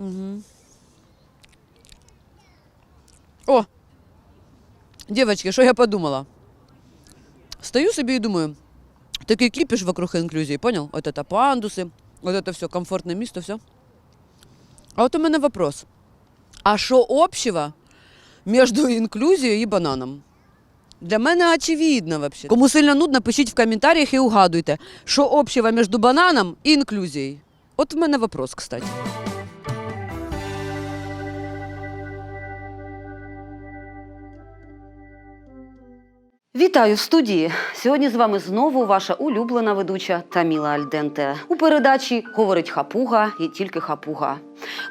Угу. О! Девочки, що я подумала? Стою собі і думаю, такий кипіш вокруг інклюзії, понял? Вот это пандуси, вот это все, комфортне місто, все. А от у мене вопрос. А що общего между інклюзією і бананом? Для мене очевидно вообще. Кому сильно нудно, пишіть в коментарях і угадуйте, що общего між бананом і інклюзією. От в мене вопрос, кстати. Вітаю в студії. Сьогодні з вами знову ваша улюблена ведуча Таміла Альденте. У передачі говорить хапуга і тільки хапуга.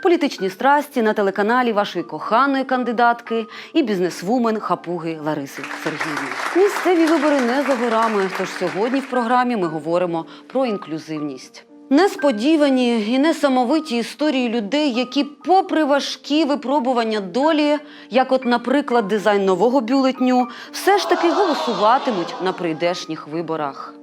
Політичні страсті на телеканалі вашої коханої кандидатки і бізнесвумен хапуги Лариси Сергіївни. Місцеві вибори не за горами. Тож сьогодні в програмі ми говоримо про інклюзивність. Несподівані і несамовиті історії людей, які, попри важкі випробування долі, як, от, наприклад, дизайн нового бюлетню, все ж таки голосуватимуть на прийдешніх виборах.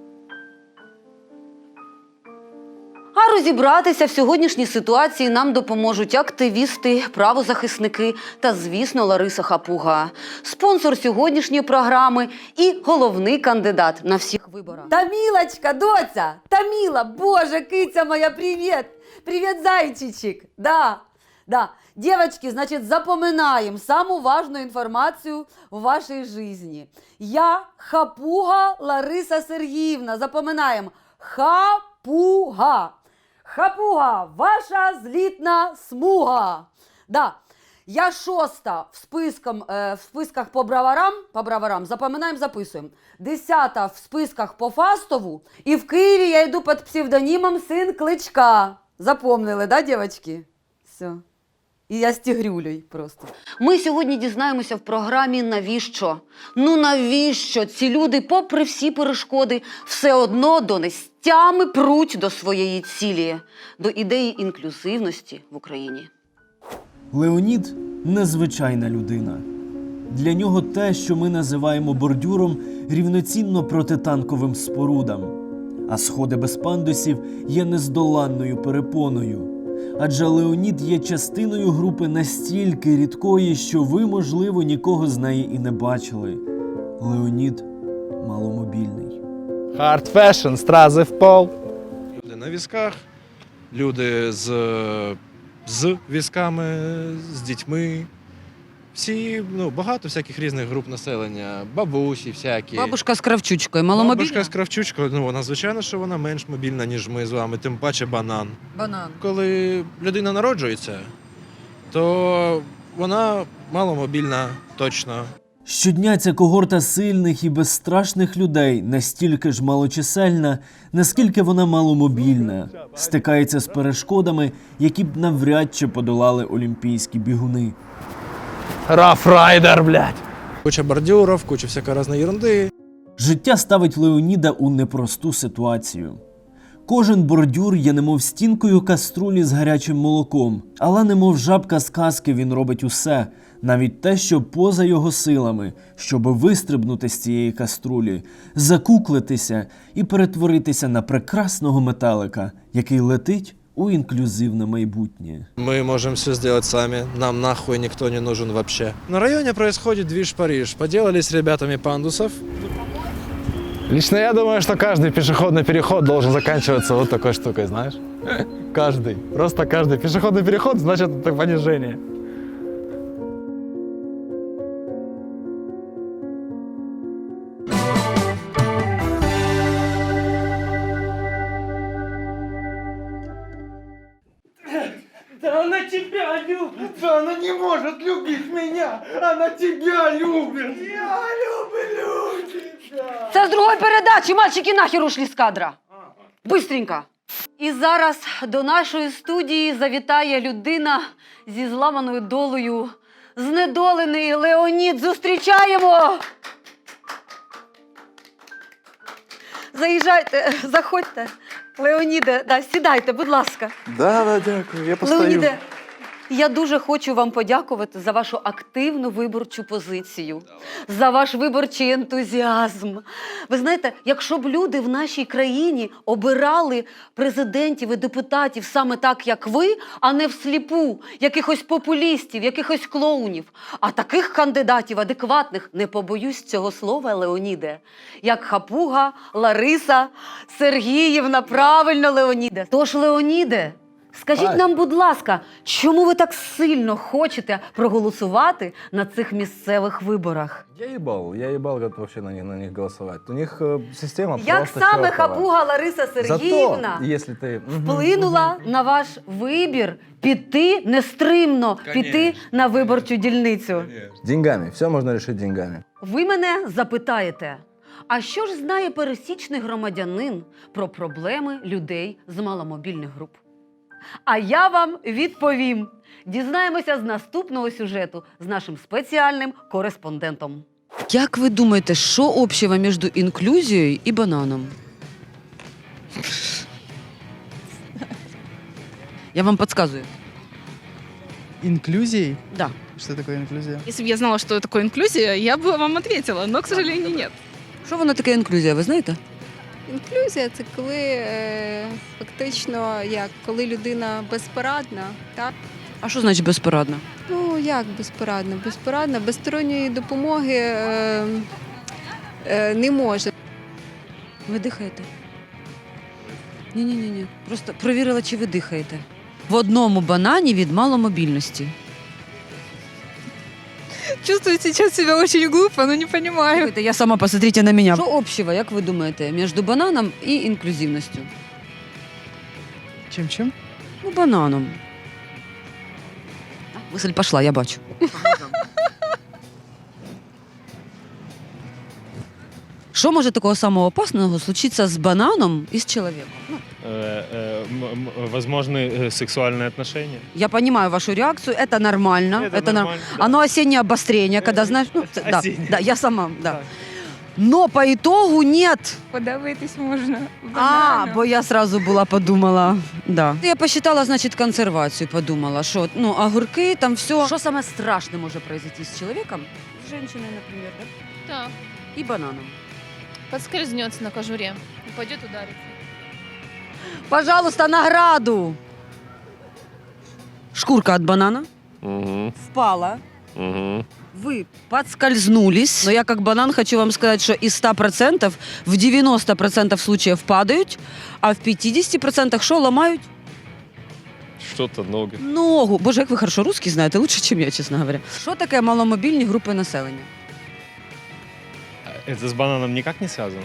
А розібратися в сьогоднішній ситуації нам допоможуть активісти, правозахисники та, звісно, Лариса Хапуга, спонсор сьогоднішньої програми і головний кандидат на всіх виборах. Тамилочка, доця! Тамила, боже, киця моя, привет! Привет, зайчичек! Да, да. Девочки, значит, запоминаем самую важную информацию в вашей жизни. Я Хапуга Лариса Сергіївна. Запоминаем. Хапуга. Хапуга, ваша злітна смуга. Да. Я шоста в, списком, е, в списках по браварам, по браварам, запам'ятаємо, записуємо. Десята в списках по Фастову. І в Києві я йду під псевдонімом син Кличка. Запомнили, да, дівчатки? Все. І я з тігрюлею просто. Ми сьогодні дізнаємося в програмі навіщо? Ну навіщо ці люди, попри всі перешкоди, все одно донестями пруть до своєї цілі, до ідеї інклюзивності в Україні. Леонід незвичайна людина. Для нього те, що ми називаємо бордюром, рівноцінно протитанковим спорудам. А сходи без пандусів є нездоланною перепоною. Адже Леонід є частиною групи настільки рідкої, що ви, можливо, нікого з неї і не бачили. Леонід маломобільний. Hard fashion, стрази в пол. Люди на візках, люди з, з візками, з дітьми. Всі, ну, багато всяких різних груп населення, бабусі всякі. Бабушка з кравчучкою, маломобільна? Бабушка з кравчучкою, ну вона звичайно, що вона менш мобільна, ніж ми з вами, тим паче банан. Банан. Коли людина народжується, то вона маломобільна точно. Щодня ця когорта сильних і безстрашних людей настільки ж малочисельна, наскільки вона маломобільна, стикається з перешкодами, які б навряд чи подолали олімпійські бігуни. Раф райдер, блядь. Куча бордюрів, куча всякої різної ерунди. Життя ставить Леоніда у непросту ситуацію. Кожен бордюр є немов стінкою каструлі з гарячим молоком, але немов жабка з казки він робить усе, навіть те, що поза його силами, щоби вистрибнути з цієї каструлі, закуклитися і перетворитися на прекрасного металика, який летить у інклюзивне майбутнє. Мы можем все сделать сами, нам нахуй никто не нужен вообще. На районе происходит движ Париж. Поделали с ребятами пандусов. Лично я думаю, что каждый пешеходный переход должен заканчиваться вот такой штукой, знаешь? Каждый. Просто каждый. Пешеходный переход значит это понижение. Любит! Она не может любить меня! Она тебя любит! Я люблю тебя! Це з другої передачі, мальчики нахер ушли з кадра. Бистренько. І зараз до нашої студії завітає людина зі зламаною долею. Знедолений Леонід. Зустрічаємо! Заїжджайте, заходьте. Леоніде, да, сідайте, будь ласка. Да, да, дякую. Я постою. Леоніде, Я дуже хочу вам подякувати за вашу активну виборчу позицію, за ваш виборчий ентузіазм. Ви знаєте, якщо б люди в нашій країні обирали президентів і депутатів саме так, як ви, а не всліпу, якихось популістів, якихось клоунів, а таких кандидатів адекватних, не побоюсь цього слова, Леоніде, як Хапуга, Лариса, Сергіївна, правильно, Леоніде. Тож, Леоніде, Скажіть Ай. нам, будь ласка, чому ви так сильно хочете проголосувати на цих місцевих виборах? Я ебал, я ебал как вообще на них, на них голосовать. У них э, система Як просто саме чёртова. Хапуга Лариса Сергіївна Зато, если ты... Мгм. вплинула на ваш вибір піти нестримно піти на виборчу дільницю? Деньгами, все можно решить деньгами. Ви мене запитаєте, а що ж знає пересічний громадянин про проблеми людей з маломобільних груп? А я вам відповім. Дізнаємося з наступного сюжету з нашим спеціальним кореспондентом. Як ви думаєте, що общего між інклюзією і бананом? Я вам підказую. Инклюзией? Да. Что такое инклюзия? Если бы я знала, что такое инклюзия, я бы вам ответила, но, к сожалению, нет. Що воно таке інклюзія, ви знаєте? Інклюзія це коли е, фактично як коли людина безпорадна, так? А що значить безпорадна? Ну як безпорадна? Безпорадна, без сторонньої допомоги е, е, не може. Ви дихаєте? Ні, ні, ні, ні. Просто провірила, чи ви дихаєте. В одному банані від маломобільності. Чувствую сейчас себя очень глупо, но не понимаю. Слухайте, я сама, посмотрите на мене. Що общего, як ви думаєте, між бананом і інклюзивністю? Чем-чем? Ну, бананом. Мисль пішла, я бачу. Що може такого самого опасного случитися з бананом і з чоловіком? Ну, возможны э, сексуальные отношения. я понимаю вашу реакцию, это нормально. Это, нар- нормально, да. Оно осеннее обострение, когда знаешь, ну, Это да, осеннее. да, я сама, да. Так. Но по итогу нет. Подавитись можна. А, бо я сразу була подумала. Да. Я посчитала, значит, консервацію, подумала, що ну, огурки, там все. Що саме страшне може произойти з чоловіком? З женщиною, наприклад, да? Да, і бананом. подскользнется на кожуре и пойдет ударить. Пожалуйста, награду. Шкурка от банана Угу. впала. Угу. Вы подскользнулись. Но я как банан хочу вам сказать, что из 100% в 90% случаев падают, а в 50% что ломают? Что-то ноги. Ногу. Боже, як ви хорошо русский знаєте, лучше, чем я, чесно говоря. Що таке маломобільні групи населення? Это с бананом никак не связано?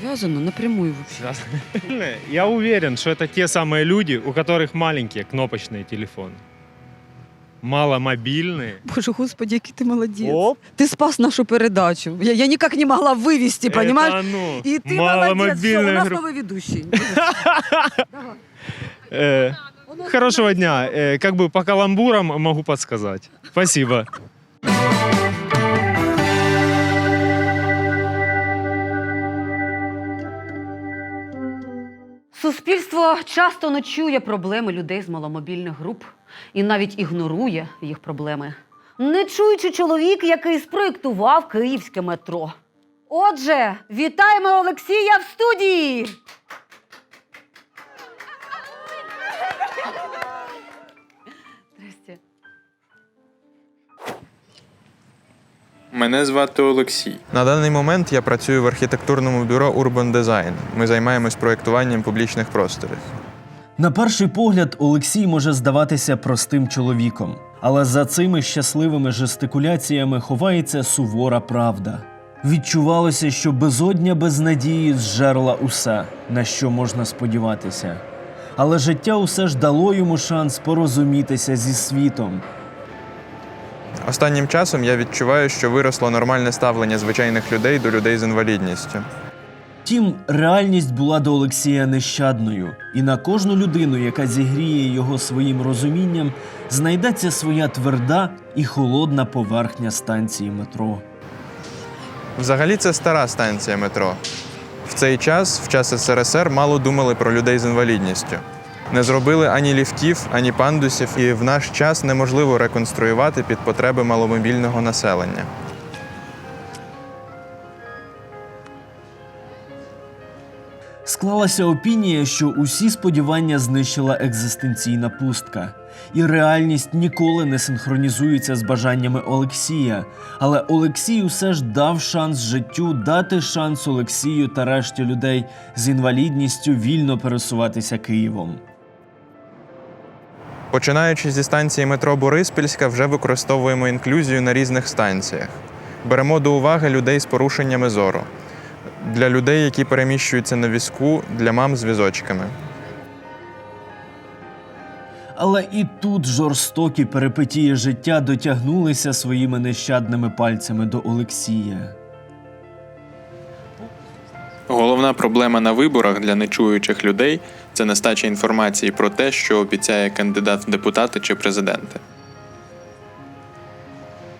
Зв'язано напрямую. Связано. Я уверен, что это те самые люди, у которых маленькие кнопочные телефоны. Маломобильные. Боже, господи, який ти молодець. Оп, Ти спас нашу передачу. Я, я никак не могла вывести, понимаешь? это ну, И ты молодец. Все, у нас новый ведущий. Э, Хорошего дня. Э, Как бы по каламбурам могу подсказать. Спасибо. Суспільство часто не чує проблеми людей з маломобільних груп і навіть ігнорує їх проблеми. Не чуючи чоловік, який спроєктував київське метро. Отже, вітаємо Олексія в студії! Мене звати Олексій. На даний момент я працюю в архітектурному бюро Urban Design. Ми займаємось проєктуванням публічних просторів. На перший погляд, Олексій може здаватися простим чоловіком, але за цими щасливими жестикуляціями ховається сувора правда. Відчувалося, що безодня без надії зжерла усе, на що можна сподіватися. Але життя усе ж дало йому шанс порозумітися зі світом. Останнім часом я відчуваю, що виросло нормальне ставлення звичайних людей до людей з інвалідністю. Втім, реальність була до Олексія нещадною, і на кожну людину, яка зігріє його своїм розумінням, знайдеться своя тверда і холодна поверхня станції метро. Взагалі, це стара станція метро. В цей час, в час СРСР, мало думали про людей з інвалідністю. Не зробили ані ліфтів, ані пандусів, і в наш час неможливо реконструювати під потреби маломобільного населення. Склалася опінія, що усі сподівання знищила екзистенційна пустка, і реальність ніколи не синхронізується з бажаннями Олексія. Але Олексій усе ж дав шанс життю, дати шанс Олексію та решті людей з інвалідністю вільно пересуватися Києвом. Починаючи зі станції метро Бориспільська, вже використовуємо інклюзію на різних станціях. Беремо до уваги людей з порушеннями зору, для людей, які переміщуються на візку, для мам з візочками. Але і тут жорстокі перипетії життя дотягнулися своїми нещадними пальцями до Олексія. Головна проблема на виборах для нечуючих людей це нестача інформації про те, що обіцяє кандидат в депутати чи президенти.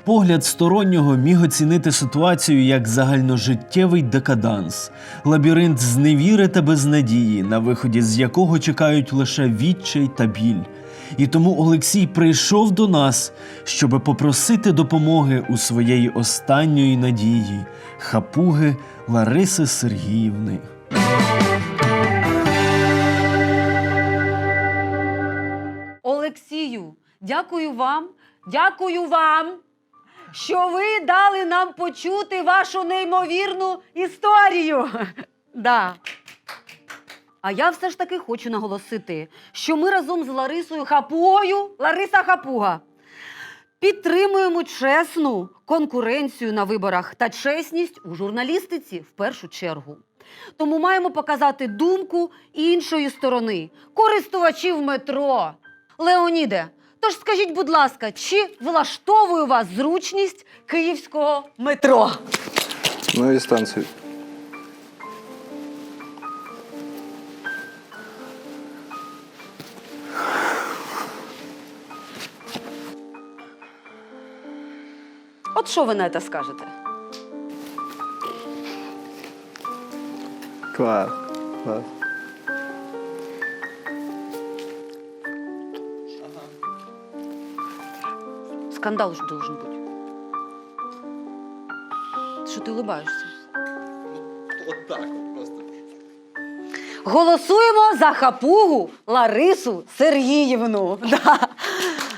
Погляд стороннього міг оцінити ситуацію як загальножиттєвий декаданс, лабіринт зневіри та безнадії, на виході з якого чекають лише відчай та біль. І тому Олексій прийшов до нас, щоби попросити допомоги у своєї останньої надії хапуги Лариси Сергіївни. Олексію, дякую вам, дякую вам, що ви дали нам почути вашу неймовірну історію. Да. А я все ж таки хочу наголосити, що ми разом з Ларисою Хапугою, Лариса Хапуга, підтримуємо чесну конкуренцію на виборах та чесність у журналістиці в першу чергу. Тому маємо показати думку іншої сторони користувачів метро. Леоніде, тож скажіть, будь ласка, чи влаштовує вас зручність київського метро? Нові станції. От що ви на це скажете? Клас. Клас. Скандал ж должен бути. Що ти улибаєшся? Голосуємо за хапугу Ларису Сергіївну. Да.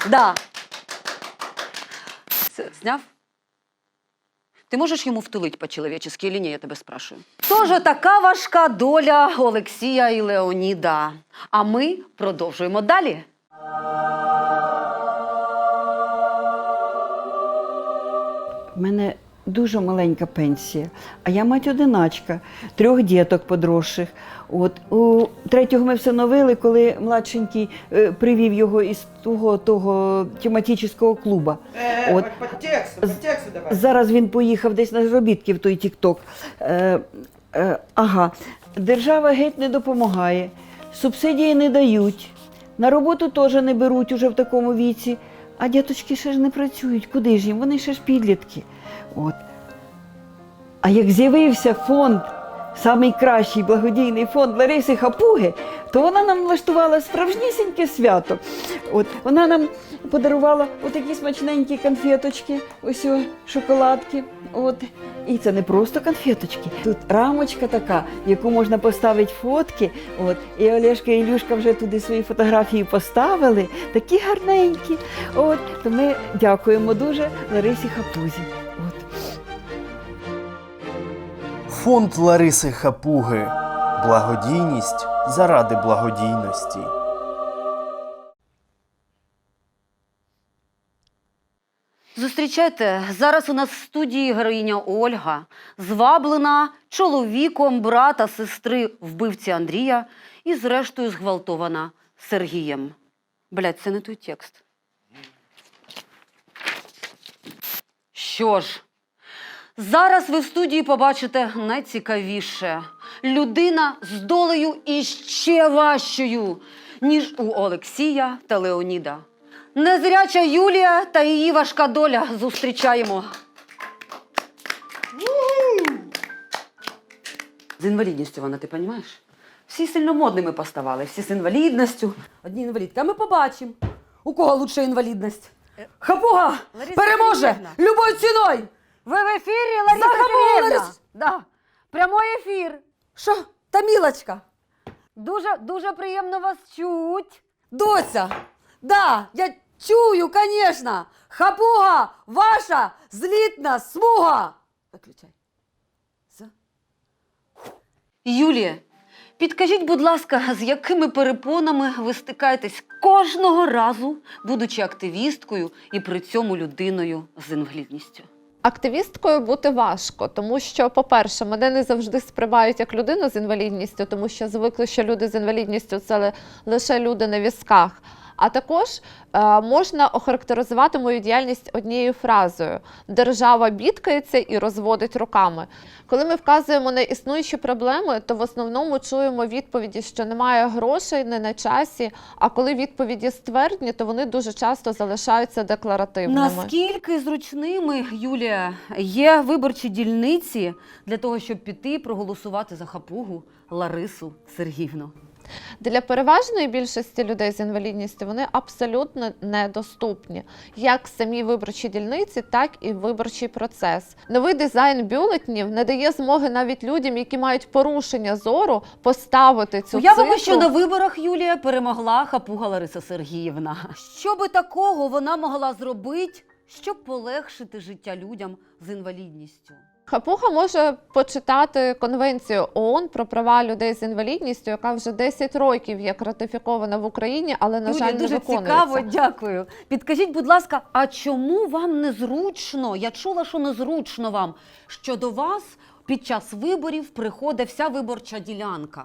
Да. Це зняв? Ти можеш йому втулить по-чоловічески чи ні, я тебе спрашую. Тож така важка доля Олексія і Леоніда. А ми продовжуємо далі. У мене дуже маленька пенсія, а я мать одиначка, трьох діток подросших. От у третього ми всиновили, коли младшенький е, привів його із того, того тематичного клубу. От. Зараз він поїхав десь на заробітки в той Тік-Ток. Е, е, ага, держава геть не допомагає, субсидії не дають, на роботу теж не беруть уже в такому віці. А діточки ще ж не працюють. Куди ж їм? Вони ще ж підлітки. От. А як з'явився фонд, самий кращий благодійний фонд Лариси Хапуги, то вона нам влаштувала справжнісіньке свято. От, вона нам подарувала отакі смачненькі конфеточки, ось шоколадки. От. І це не просто конфеточки. Тут рамочка така, яку можна поставити фотки. От. І Олешка і Ілюшка вже туди свої фотографії поставили, такі гарненькі. От. То ми дякуємо дуже Ларисі Хапузі. Фонд Лариси Хапуги. Благодійність заради благодійності. Зустрічайте, зараз у нас в студії героїня Ольга, зваблена чоловіком брата сестри вбивці Андрія і зрештою зґвалтована Сергієм. Блядь, це не той текст. Що ж, зараз ви в студії побачите найцікавіше. Людина з долею іще важчою, ніж у Олексія та Леоніда. Незряча Юлія та її важка доля зустрічаємо. З інвалідністю вона, ти розумієш? Всі сильно модними поставали, всі з інвалідністю, одні інвалідки. А ми побачимо, у кого лучша інвалідність. Хапуга переможе любою ціною. Ви в ефірі, Лариса Сергіївна? Да. Прямой ефір. Що, Тамілочка? Дуже, дуже приємно вас чуть. Доця, да, я чую, конечно. Хапуга ваша злітна смуга. Виключай. За. Юлія, підкажіть, будь ласка, з якими перепонами ви стикаєтесь кожного разу, будучи активісткою і при цьому людиною з інвалідністю? Активісткою бути важко, тому що, по-перше, мене не завжди сприймають як людину з інвалідністю, тому що звикли, що люди з інвалідністю це лише люди на візках. А також е, можна охарактеризувати мою діяльність однією фразою: держава бідкається і розводить руками. Коли ми вказуємо на існуючі проблеми, то в основному чуємо відповіді, що немає грошей, не на часі. А коли відповіді ствердні, то вони дуже часто залишаються декларативними. Наскільки зручними, Юлія, є виборчі дільниці для того, щоб піти проголосувати за хапугу Ларису Сергіївну? Для переважної більшості людей з інвалідністю вони абсолютно недоступні, як самі виборчі дільниці, так і виборчий процес. Новий дизайн бюлетнів не дає змоги навіть людям, які мають порушення зору, поставити цю Уявимо, цифру. що на виборах Юлія перемогла хапуга Лариса Сергіївна. Що би такого вона могла зробити, щоб полегшити життя людям з інвалідністю? Хапуха може почитати конвенцію ООН про права людей з інвалідністю, яка вже 10 років як ратифікована в Україні, але на Юлія, жаль не дуже виконується. цікаво, дякую. Підкажіть, будь ласка, а чому вам незручно? Я чула, що незручно вам, що до вас під час виборів приходить вся виборча ділянка.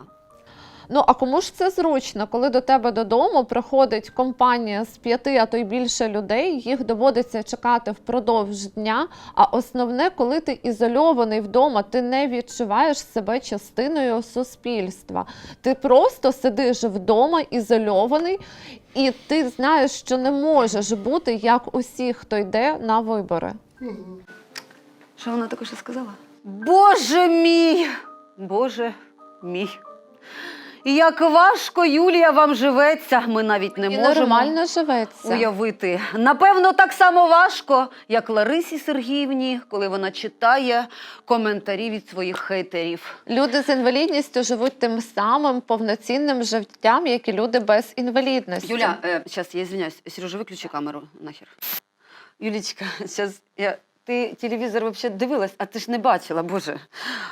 Ну а кому ж це зручно, коли до тебе додому приходить компанія з п'яти, а то й більше людей, їх доводиться чекати впродовж дня. А основне, коли ти ізольований вдома, ти не відчуваєш себе частиною суспільства. Ти просто сидиш вдома, ізольований, і ти знаєш, що не можеш бути як усі, хто йде на вибори. Що вона також сказала? Боже мій! Боже мій! І Як важко, Юлія, вам живеться, ми навіть не і можемо нормально живеться. уявити. Напевно, так само важко, як Ларисі Сергіївні, коли вона читає коментарі від своїх хейтерів. Люди з інвалідністю живуть тим самим повноцінним життям, як і люди без інвалідності. Юля, э, сейчас я извиняюсь. Сережа, выключи камеру нахер. Юлічка, сейчас я Ти телевізор вообще дивилась, а ти ж не бачила, боже.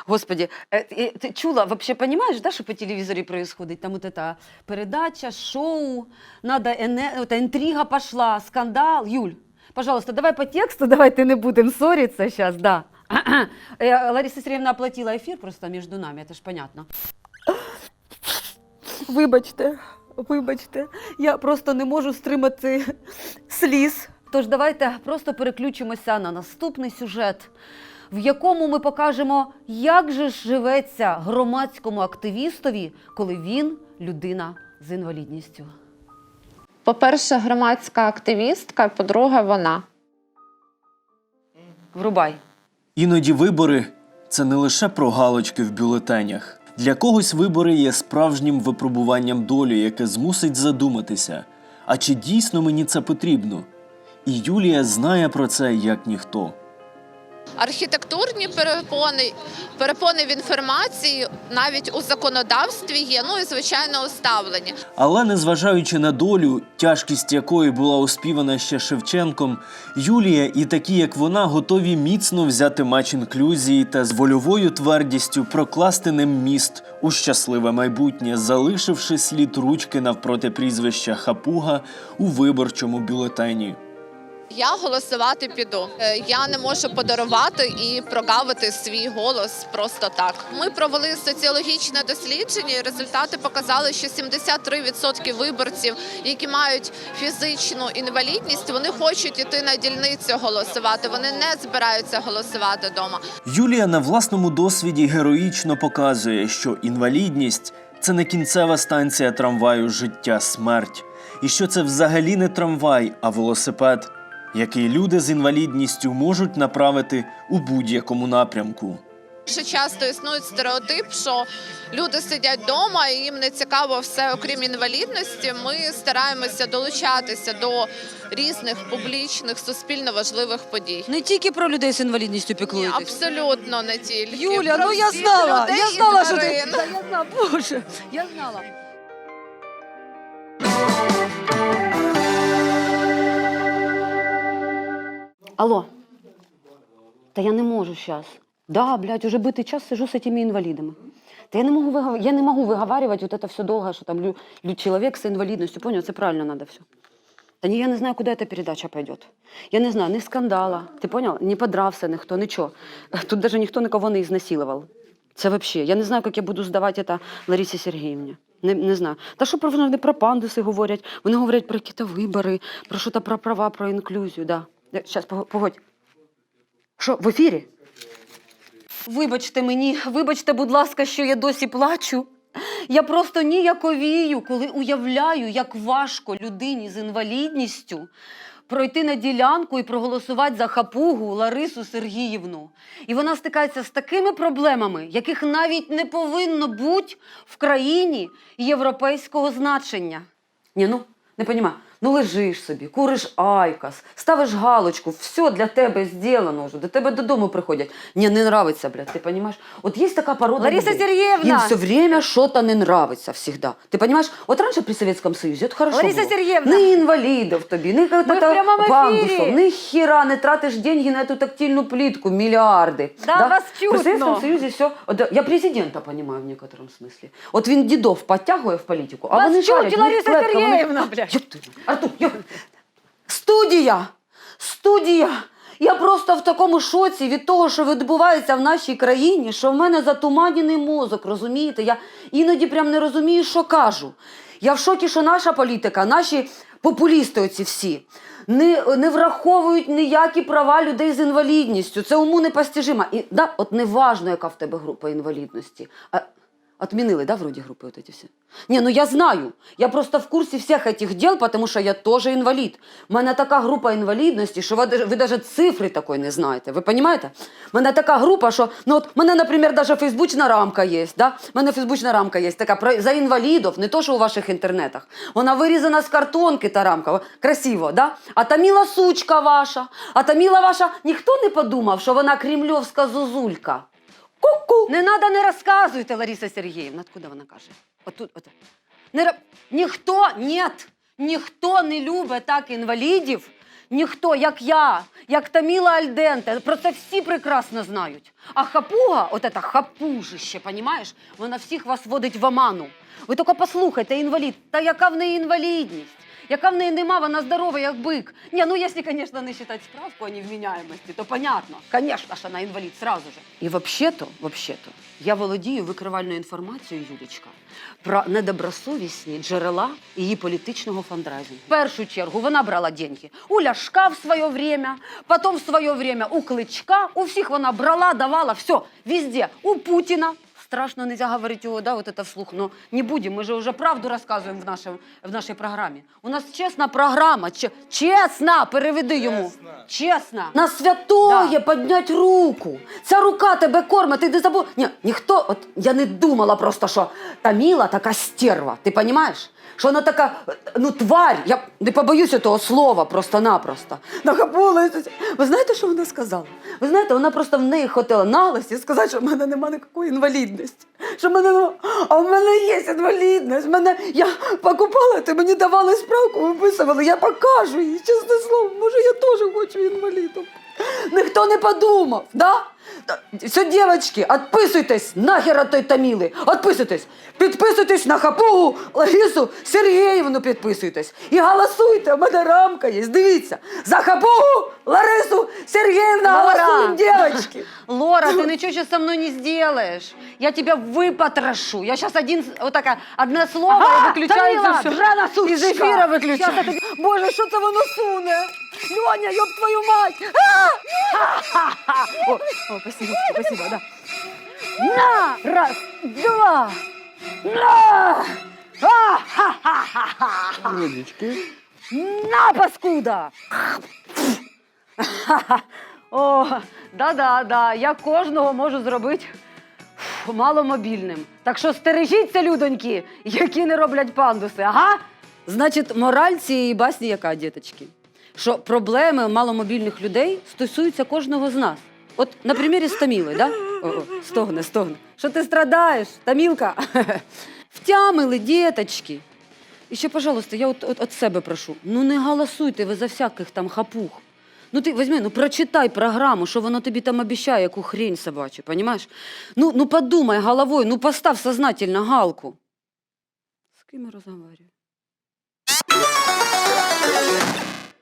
Господі, е, ти- ти чула, вообще понимаешь, да, що по телевізорі происходит? Там вот эта передача, шоу, надо, ене, вот интрига пошла, скандал. Юль, пожалуйста, давай по тексту, давайте не будем ссориться сейчас, да. Э, Лариса Сергеевна оплатила эфир просто между нами, это ж понятно. Вибачте, вибачте, я просто не можу стримати сліз. Тож давайте просто переключимося на наступний сюжет, в якому ми покажемо, як же ж живеться громадському активістові, коли він людина з інвалідністю. По-перше, громадська активістка, по-друге, вона. Врубай. Іноді вибори це не лише про галочки в бюлетенях. Для когось вибори є справжнім випробуванням долі, яке змусить задуматися. А чи дійсно мені це потрібно? І Юлія знає про це як ніхто. Архітектурні перепони, перепони в інформації навіть у законодавстві є, ну і звичайно у ставленні. Але незважаючи на долю, тяжкість якої була оспівана ще Шевченком, Юлія і такі, як вона, готові міцно взяти матч інклюзії та з вольовою твердістю прокласти ним міст у щасливе майбутнє, залишивши слід ручки навпроти прізвища Хапуга у виборчому бюлетені. Я голосувати піду. Е, Я не можу подарувати і прогавити свій голос просто так. Ми провели соціологічне дослідження. і Результати показали, що 73% виборців, які мають фізичну інвалідність, вони хочуть іти на дільницю голосувати. Вони не збираються голосувати вдома. Юлія на власному досвіді героїчно показує, що інвалідність це не кінцева станція трамваю життя смерть, і що це взагалі не трамвай, а велосипед, який люди з інвалідністю можуть направити у будь-якому напрямку. Ще часто існує стереотип, що люди сидять вдома і їм не цікаво все, окрім інвалідності. Ми стараємося долучатися до різних публічних суспільно важливих подій. Не тільки про людей з інвалідністю Ні, піклуєтесь. абсолютно не тільки. Юля, Про ну я знала, я знала, що ти. я знала, боже, я знала. Алло. Та я не можу зараз. Да, блядь, уже битий час сижу з этими інвалідами. Та я не можу, вигав... я не можу виговаривать вот это все долго, що там лю... чоловік з інвалідністю. Понял, це правильно надо все. Та ні, я не знаю, куди ця передача пойдет. Я не знаю, ні скандала. Ти понял? Не подрався ніхто, нічого. Тут даже ніхто нікого не ізнасилував. Це вообще. Я не знаю, як я буду здавати це Ларисі Сергіївні. Не, не знаю. Та що про, вони про пандуси говорять? Вони говорять про якісь вибори, про що то про права, про інклюзію. Да. Зараз, погодь. Що, в ефірі? Вибачте мені, вибачте, будь ласка, що я досі плачу. Я просто ніяковію, коли уявляю, як важко людині з інвалідністю пройти на ділянку і проголосувати за хапугу Ларису Сергіївну. І вона стикається з такими проблемами, яких навіть не повинно бути в країні європейського значення. Ні, ну, не розумію. Ну лежиш собі, куриш айкос, ставиш галочку, все для тебе зроблено вже, до тебе додому приходять. Ні, не нравиться, блядь, ти розумієш? От є така порода Лариса людей. Сергіївна! Їм все время что-то не нравится всегда. Ти розумієш? От раніше при Советском Союзі, от хорошо Лариса було. Сергіївна! Ні інвалідів тобі, ні в прямому пандусів, ефірі. ні хіра, не тратиш деньги на эту тактильну плитку, мільярди. Да, вас При чутно. Советском Союзі все... От, да, Я президента понимаю в некотором смысле. От він дідов підтягує в політику, а Вас вони чуть, шарять, Лариса вони клепка, вони- Сергіївна, блядь. Ёб твою, Артур, ёб. Студія! Студія! Я просто в такому шоці від того, що відбувається в нашій країні, що в мене затуманений мозок, розумієте? Я іноді прям не розумію, що кажу. Я в шокі, що наша політика, наші популісти оці всі, не, не враховують ніякі права людей з інвалідністю. Це уму непостижимо. І да, от не важно, яка в тебе група інвалідності. А, Отменили, да, вроде группы вот эти все? Не, ну я знаю. Я просто в курсі всіх этих дел, потому що я теж інвалід. У мене така група інвалідності, що ви, даже- ви навіть цифри такої не знаєте. Ви розумієте? У мене така група, що, ну от, у мене, наприклад, даже фейсбучна рамка є. Да? У мене фейсбучна рамка є, така про, за інвалідів, не то, що у ваших інтернетах. Вона вирізана з картонки, та рамка. Красиво, да? А Таміла сучка ваша. А Таміла ваша, ніхто не подумав, що вона кремльовська зозулька. Ку-ку. Не треба, не розказуйте, Лариса Сергіївна. Откуда вона каже? Отут, от. Не, ра- ніхто, нет, ніхто не любить так інвалідів, ніхто, як я, як Таміла Альденте. Про це всі прекрасно знають. А хапуга, от це хапужище, понімаєш, вона всіх вас водить в оману. Ви тільки послухайте, інвалід, та яка в неї інвалідність? Яка в неї нема, вона здорова, як бик. Ні, ну якщо, звісно, не вважати справку о невміняємості, то понятно. Звісно ж, вона інвалід сразу же. І взагалі-то, взагалі-то, я володію викривальною інформацією, Юлічка, про недобросовісні джерела її політичного фандрайзингу. В першу чергу вона брала деньги у Ляшка в своє время, потім в своє время у Кличка, у всіх вона брала, давала, все, везде, у Путіна Страшно нельзя говорить его, да, вот это вслух, но не будем, мы же уже правду рассказываем в, нашем, в нашей программе. У нас честна програма, че, чесна, переведи йому. Чесна. На святое поднять руку. Ця рука тебе кормить, ти не забув. Ні, ніхто, от я не думала просто, що Таміла така стерва, ти розумієш? Що вона така, ну, тварь, я не побоюся того слова просто-напросто. Нахапулася. Ви знаєте, що вона сказала? Ви знаєте, вона просто в неї хотіла наглості сказати, що в мене немає ніякої інвалідності. Що в мене нема... А в мене є інвалідність. В мене... Я покупала, ти мені давали справку, виписували, я покажу їй, чесне слово, може я теж хочу інвалідом. Ніхто не подумав, да? Все, девочки, отписуйтесь нахер от той Таміли. Отписуйтесь. Підписуйтесь на хапугу Ларису Сергіївну підписуйтесь. І голосуйте, у мене рамка є. Дивіться. За хапугу Ларису Сергіївну голосуємо, дівчатки. Лора, ты ничего сейчас со мной не сделаешь. Я тебя выпотрошу. Я сейчас один, вот такая, одне слово Ага, и выключается все. драна сучка. Из эфира выключаю. Боже, що це воно суне? Льоня, ёб твою мать! А! О, о, спасибо, спасибо, да. На! Раз, два! На! А! Ха-ха-ха-ха! Водички. На, паскуда! О, да-да-да, я кожного можу зробити маломобільним. Так що стережіться, людоньки, які не роблять пандуси, ага? Значить, мораль цієї басні яка, діточки? Що проблеми маломобільних людей стосуються кожного з нас. От на примірі з Таміли, да? О, стогне, стогне. Що ти страдаєш, Тамілка? Втямили, діточки. І ще, пожалуйста, я от, от, от себе прошу. Ну не голосуйте ви за всяких там хапух. Ну ти візьми, ну прочитай програму, що воно тобі там обіцяє, яку хрень собачу, понімаєш? Ну, ну подумай головою, ну постав сознательно галку. З ким я розмовляю?